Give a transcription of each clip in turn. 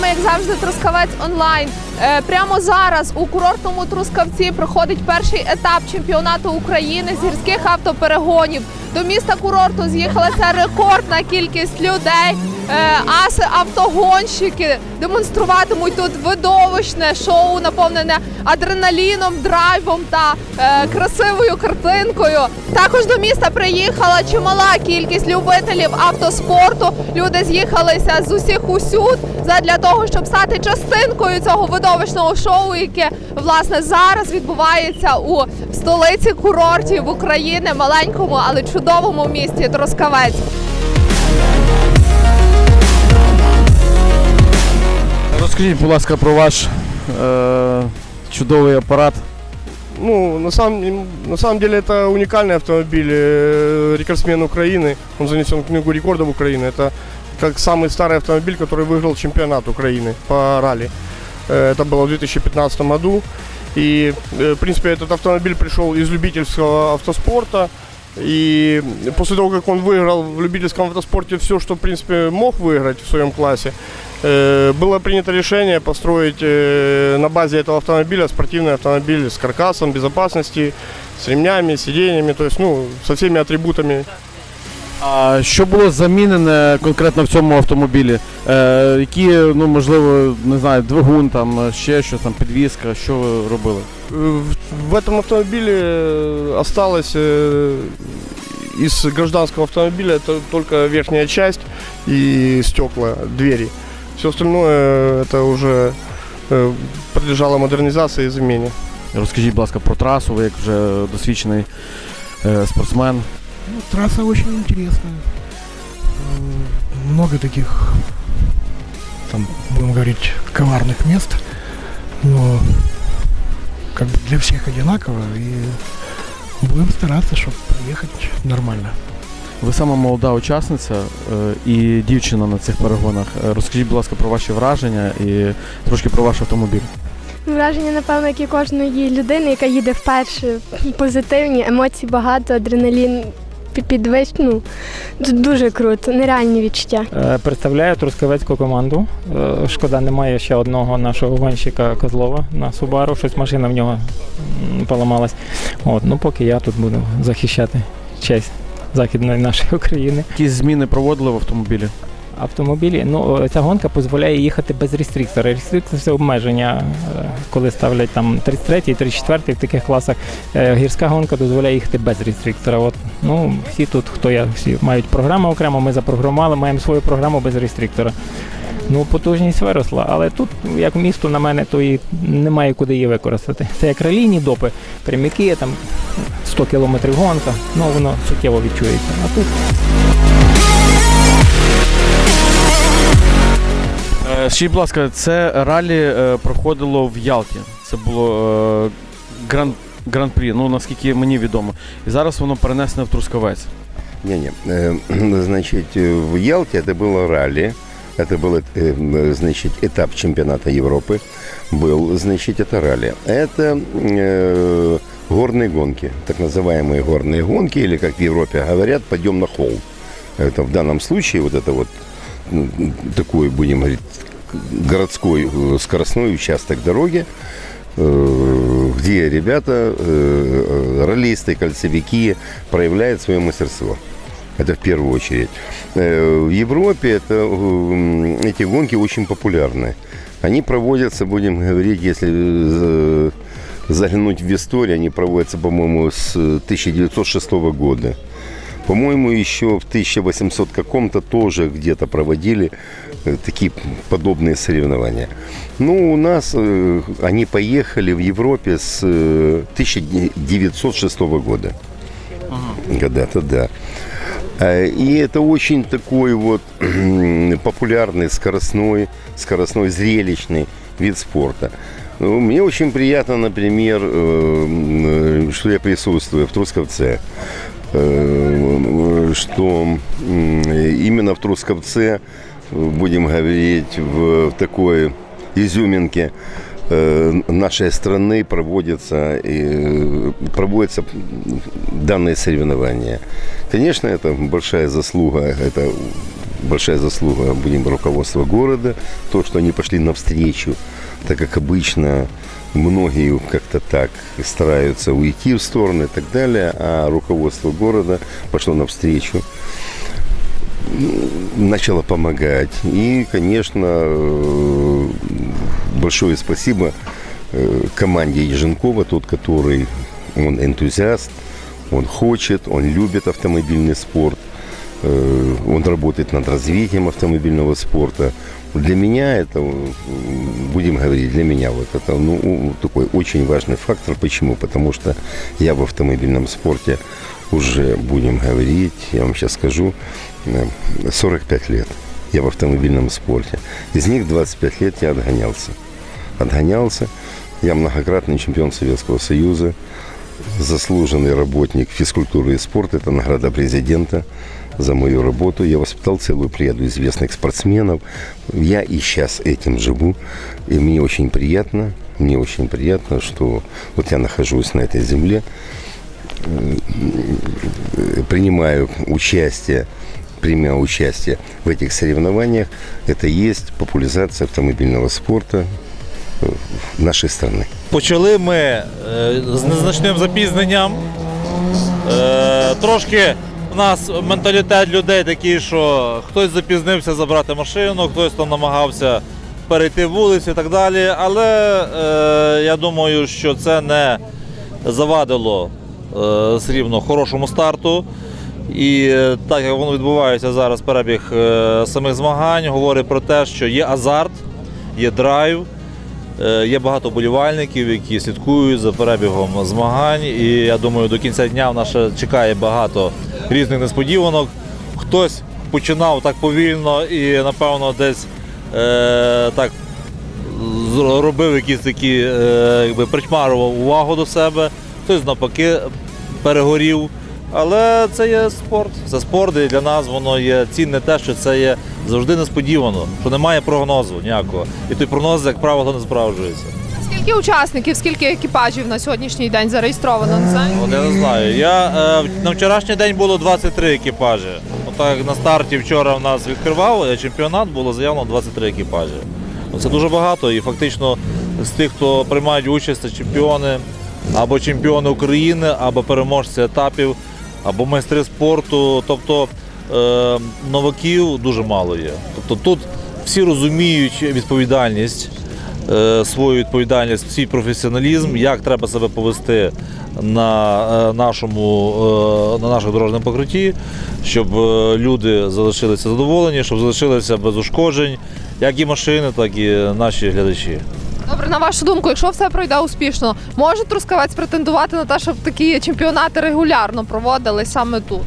Вами як завжди Трускавець онлайн. Е, Прямо зараз у курортному Трускавці проходить перший етап чемпіонату України з гірських автоперегонів. До міста курорту з'їхалася рекордна кількість людей. Е, автогонщики демонструватимуть тут видовищне шоу, наповнене адреналіном, драйвом та е, красивою картинкою. Також до міста приїхала чимала кількість любителів автоспорту. Люди з'їхалися з усіх усюд задля того, щоб стати частинкою цього видовищного шоу, яке власне зараз відбувається у столиці курортів України, маленькому, але чудовому місті Трускавець. Розкажіть, будь ласка, про ваш е, чудовий апарат. Ну, на самом, на самом деле это уникальный автомобиль, э, рекордсмен Украины. Он занесен в книгу рекордов Украины. Это как самый старый автомобиль, который выиграл чемпионат Украины по ралли. Э, Это было в 2015 году. И, э, в принципе, этот автомобиль пришел из любительского автоспорта. И после того, как он выиграл в любительском автоспорте все, что, в принципе, мог выиграть в своем классе, э, было принято решение построить э, на базе этого автомобиля спортивный автомобиль с каркасом безопасности, с ремнями, сиденьями, то есть, ну, со всеми атрибутами А що було замінене конкретно в цьому автомобілі? Е, які, ну можливо, не знаю, двигун, там е, ще щось там, підвізка, що ви робили? Э, В в этом автомобиле э, осталось э, из гражданского автомобиля это только верхняя часть и стекла, двери. Все остальное это уже э, подлежало модернизации и замене. Розкажіть, будь ласка, про трасу, ви як вже досвідчений е, спортсмен. Ну, трасса очень интересная. Э, Много таких, там, будем говорить, коварных мест. Но как бы для всех одинаково. И будем стараться, чтобы проехать нормально. Ви сама молода учасниця е, і дівчина на цих перегонах. Е, Розкажіть, будь ласка, про ваші враження і трошки про ваш автомобіль. Враження, напевно, як і кожної людини, яка їде вперше. Позитивні, емоцій багато, адреналін пі- підвищ... ну, дуже круто, нереальні відчуття. Е, Представляю трускавецьку команду. Шкода, немає ще одного нашого гонщика Козлова на Субару. Щось машина в нього поламалась. От, ну поки я тут буду захищати честь західної нашої України. Які зміни проводили в автомобілі? Автомобілі, ну ця гонка дозволяє їхати без рестріктора. Рестріктор це обмеження, е, коли ставлять там 33 34 в таких класах. Е, Гірська гонка дозволяє їхати без рестріктора. От, ну, всі тут, хто я, всі мають програму окремо, ми запрограмували, маємо свою програму без рестріктора. Ну, потужність виросла, але тут, як місто на мене, то і немає куди її використати. Це як релійні допи, пряміки, там 100 кілометрів гонка, ну воно суттєво відчується. А тут Е, Скажіть, будь ласка, це ралі е, проходило в Ялті. Це було е, гран, гран-прі, ну наскільки мені відомо. І зараз воно перенесене в Трускавець. Не-не, э, значит, э, в Ялте это было ралли, это был, э, значит, этап чемпионата Европы, был, значит, это ралли. Это э, горные гонки, так называемые горные гонки, или, как в Европе говорят, подъем на холм. Это в данном случае вот это вот м, такой, будем говорить, городской э, скоростной участок дороги, э, где ребята, э, э, раллисты, кольцевики проявляют свое мастерство. Это в первую очередь. Э, В Европе это, э, эти гонки очень популярны. Они проводятся, будем говорить, если э, заглянуть в историю, они проводятся, по-моему, с 1906 года. По-моему, еще в 1800 каком-то тоже где-то проводили такие подобные соревнования. Ну, у нас э, они поехали в Европе с э, 1906 года. Когда-то, да. Э, И это очень такой вот популярный скоростной, скоростной зрелищный вид спорта. Ну, Мне очень приятно, например, э, что я присутствую в Трусковце, э, что именно в Трусковце, будем говорить, в, такой изюминке нашей страны проводятся, э, проводятся данные соревнования. Конечно, это большая заслуга, это большая заслуга, будем руководства города, то, что они пошли навстречу, так как обычно многие как-то так стараются уйти в сторону и так далее, а руководство города пошло навстречу начала помогать. И, конечно, э, большое спасибо э, команде Еженкова, тот, который он энтузиаст, он хочет, он любит автомобильный спорт, э, он работает над развитием автомобильного спорта. Для меня это, э, будем говорить, для меня вот это ну, такой очень важный фактор. Почему? Потому что я в автомобильном спорте уже, будем говорить, я вам сейчас скажу, э, 45 лет я в автомобильном спорте. Из них 25 лет я отгонялся. Отгонялся. Я многократный чемпион Советского Союза, заслуженный работник физкультуры и спорта. Это награда президента за мою работу. Я воспитал целую плеяду известных спортсменов. Я и сейчас этим живу. И мне очень приятно, мне очень приятно, что вот я нахожусь на этой земле, принимаю участие, принимаю участие в этих соревнованиях. Это есть популяризация автомобильного спорта нашей страны. Почали ми е, з незначним запізненням. Е, трошки в нас менталітет людей такий, що хтось запізнився забрати машину, хтось там намагався перейти вулицю і так далі. Але е, я думаю, що це не завадило все рівно хорошому старту. І так як воно відбувається зараз, перебіг самих змагань, говорить про те, що є азарт, є драйв. Е, Є багато болівальників, які слідкують за перебігом змагань. І я думаю, до кінця дня в нас чекає багато різних несподіванок. Хтось починав так повільно і, напевно, десь е, так робив якісь такі, е, якби причмарував увагу до себе, хтось навпаки перегорів. Але це є спорт. Це спорт, і для нас воно є цінне те, що це є завжди несподівано, що немає прогнозу ніякого. І той прогноз, як правило, не справджується. Скільки учасників, скільки екіпажів на сьогоднішній день зареєстровано? Не знаю. От я не знаю. Я, е, на вчорашній день було 23 екіпажі. От на старті вчора в нас відкривав е, чемпіонат, було заявлено 23 екіпажі. Ну, Це дуже багато, і фактично з тих, хто приймають участь, це чемпіони або чемпіони України, або переможці етапів, або майстри спорту. Тобто е, новаків дуже мало є. Тобто тут всі розуміють відповідальність е, свою відповідальність, свій професіоналізм, як треба себе повести на е, нашому на нашому дорожньому покритті, щоб люди залишилися задоволені, щоб залишилися без ушкоджень, як і машини, так і наші глядачі. Добре, на вашу думку, якщо все пройде успішно, може Трускавець претендувати на те, щоб такі чемпіонати регулярно проводили саме тут?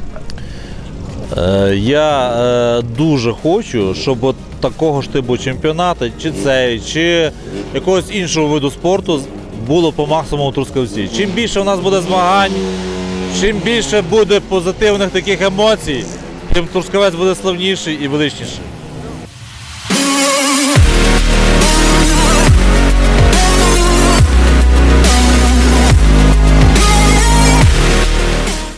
Е, Я е, дуже хочу, щоб от такого ж типу чемпіонату, чи цей, чи якогось іншого виду спорту було по максимуму Трускавці. Чим більше у нас буде змагань, чим більше буде позитивних таких емоцій, тим Трускавець буде славніший і величніший.